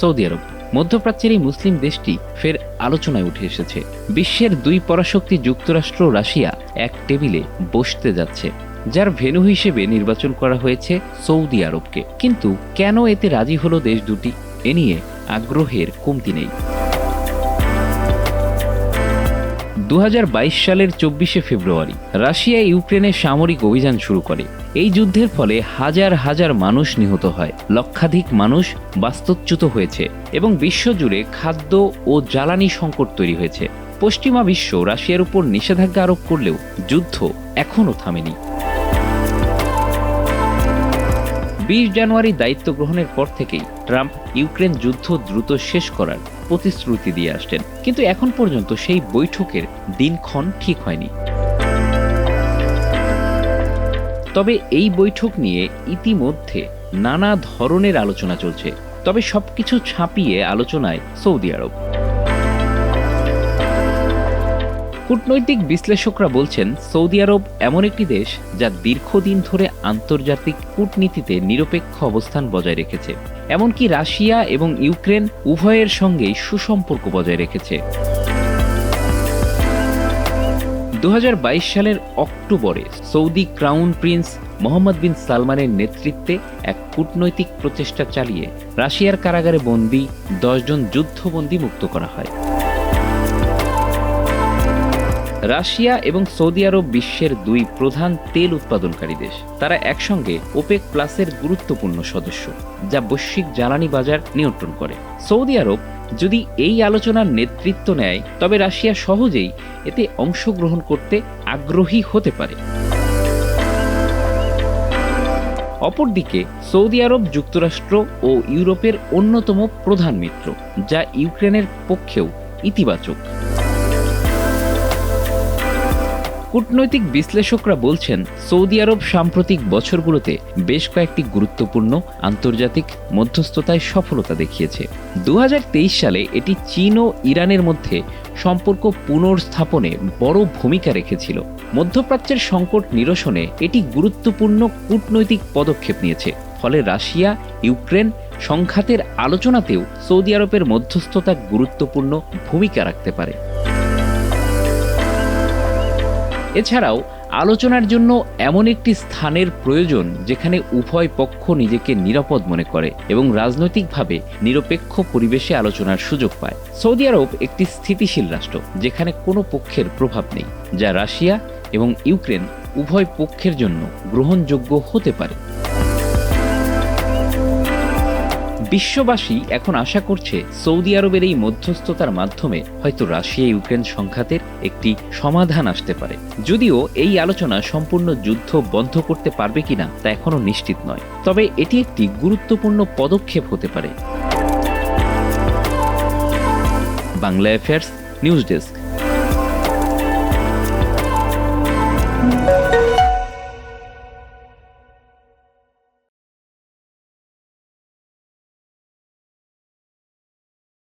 Saudi আরব। মধ্যপ্রাচ্যের এই মুসলিম দেশটি ফের আলোচনায় উঠে এসেছে। বিশ্বের দুই পরাশক্তি যুক্তরাষ্ট্র রাশিয়া এক টেবিলে বসতে যাচ্ছে, যার ভেনু হিসেবে নির্বাচন করা হয়েছে সৌদি আরবকে। কিন্তু কেন এতে রাজি হলো দেশ দুটি? এ নিয়ে আগ্রহের কমতি নেই। দু হাজার বাইশ সালের চব্বিশে ফেব্রুয়ারি রাশিয়া ইউক্রেনে সামরিক অভিযান শুরু করে। এই যুদ্ধের ফলে হাজার হাজার মানুষ নিহত হয়, লক্ষাধিক মানুষ বাস্তুচ্যুত হয়েছে এবং বিশ্বজুড়ে খাদ্য ও জ্বালানি সংকট তৈরি হয়েছে। পশ্চিমা বিশ্ব রাশিয়ার উপর নিষেধাজ্ঞা আরোপ করলেও যুদ্ধ এখনও থামেনি। বিশ জানুয়ারি দায়িত্ব গ্রহণের পর থেকেই ট্রাম্প ইউক্রেন যুদ্ধ দ্রুত শেষ করার প্রতিশ্রুতি দিয়ে আসছেন। কিন্তু এখন পর্যন্ত সেই বৈঠকের দিনক্ষণ ঠিক হয়নি। তবে এই বৈঠক নিয়ে ইতিমধ্যে নানা ধরনের আলোচনা চলছে। তবে সবকিছু ছাপিয়ে আলোচনায় সৌদি আরব। কূটনৈতিক বিশ্লেষকরা বলছেন, সৌদি আরব এমন একটি দেশ যা দীর্ঘদিন ধরে আন্তর্জাতিক কূটনীতিতে নিরপেক্ষ অবস্থান বজায় রেখেছে। এমনকি রাশিয়া এবং ইউক্রেন উভয়ের সঙ্গেই সুসম্পর্ক বজায় রেখেছে। দু হাজার বাইশ সালের অক্টোবরে Saudi crown prince Mohammed bin সালমানের নেতৃত্বে এক কূটনৈতিক প্রচেষ্টা চালিয়ে রাশিয়ার কারাগারে বন্দী দশজন যুদ্ধবন্দী মুক্ত করা হয়। রাশিয়া এবং সৌদি আরব বিশ্বের দুই প্রধান তেল উৎপাদনকারী দেশ। তারা একসঙ্গে ওপেক প্লাসের গুরুত্বপূর্ণ সদস্য, যা বৈশ্বিক জ্বালানি বাজার নিয়ন্ত্রণ করে। সৌদি আরব যদি এই আলোচনার নেতৃত্ব নেয়, তবে রাশিয়া সহজেই এতে অংশগ্রহণ করতে আগ্রহী হতে পারে। অপরদিকে, সৌদি আরব যুক্তরাষ্ট্র ও ইউরোপের অন্যতম প্রধান মিত্র, যা ইউক্রেনের পক্ষেও ইতিবাচক। কূটনৈতিক বিশ্লেষকরা বলছেন, সৌদি আরব সাম্প্রতিক বছরগুলোতে বেশ কয়েকটি গুরুত্বপূর্ণ আন্তর্জাতিক মধ্যস্থতায় সফলতা দেখিয়েছে। দু হাজার তেইশ সালে এটি চীন ও ইরানের মধ্যে সম্পর্ক পুনর্স্থাপনে বড় ভূমিকা রেখেছিল। মধ্যপ্রাচ্যের সংকট নিরসনে এটি গুরুত্বপূর্ণ কূটনৈতিক পদক্ষেপ নিয়েছে। ফলে রাশিয়া, ইউক্রেন সংঘাতের আলোচনাতেও সৌদি আরবের মধ্যস্থতা গুরুত্বপূর্ণ ভূমিকা রাখতে পারে। এছাড়াও আলোচনার জন্য এমন একটি স্থানের প্রয়োজন যেখানে উভয় পক্ষ নিজেকে নিরাপদ মনে করে এবং রাজনৈতিকভাবে নিরপেক্ষ পরিবেশে আলোচনার সুযোগ পায়। সৌদি আরব একটি স্থিতিশীল রাষ্ট্র, যেখানে কোনো পক্ষের প্রভাব নেই, যা রাশিয়া এবং ইউক্রেন উভয় পক্ষের জন্য গ্রহণযোগ্য হতে পারে। বিশ্ববাসী এখন আশা করছে সৌদি আরবের এই মধ্যস্থতার মাধ্যমে হয়তো রাশিয়া ইউক্রেন সংঘাতের একটি সমাধান আসতে পারে। যদিও এই আলোচনা সম্পূর্ণ যুদ্ধ বন্ধ করতে পারবে কিনা তা এখনও নিশ্চিত নয়। তবে এটি একটি গুরুত্বপূর্ণ পদক্ষেপ হতে পারে। Bangla affairs news desk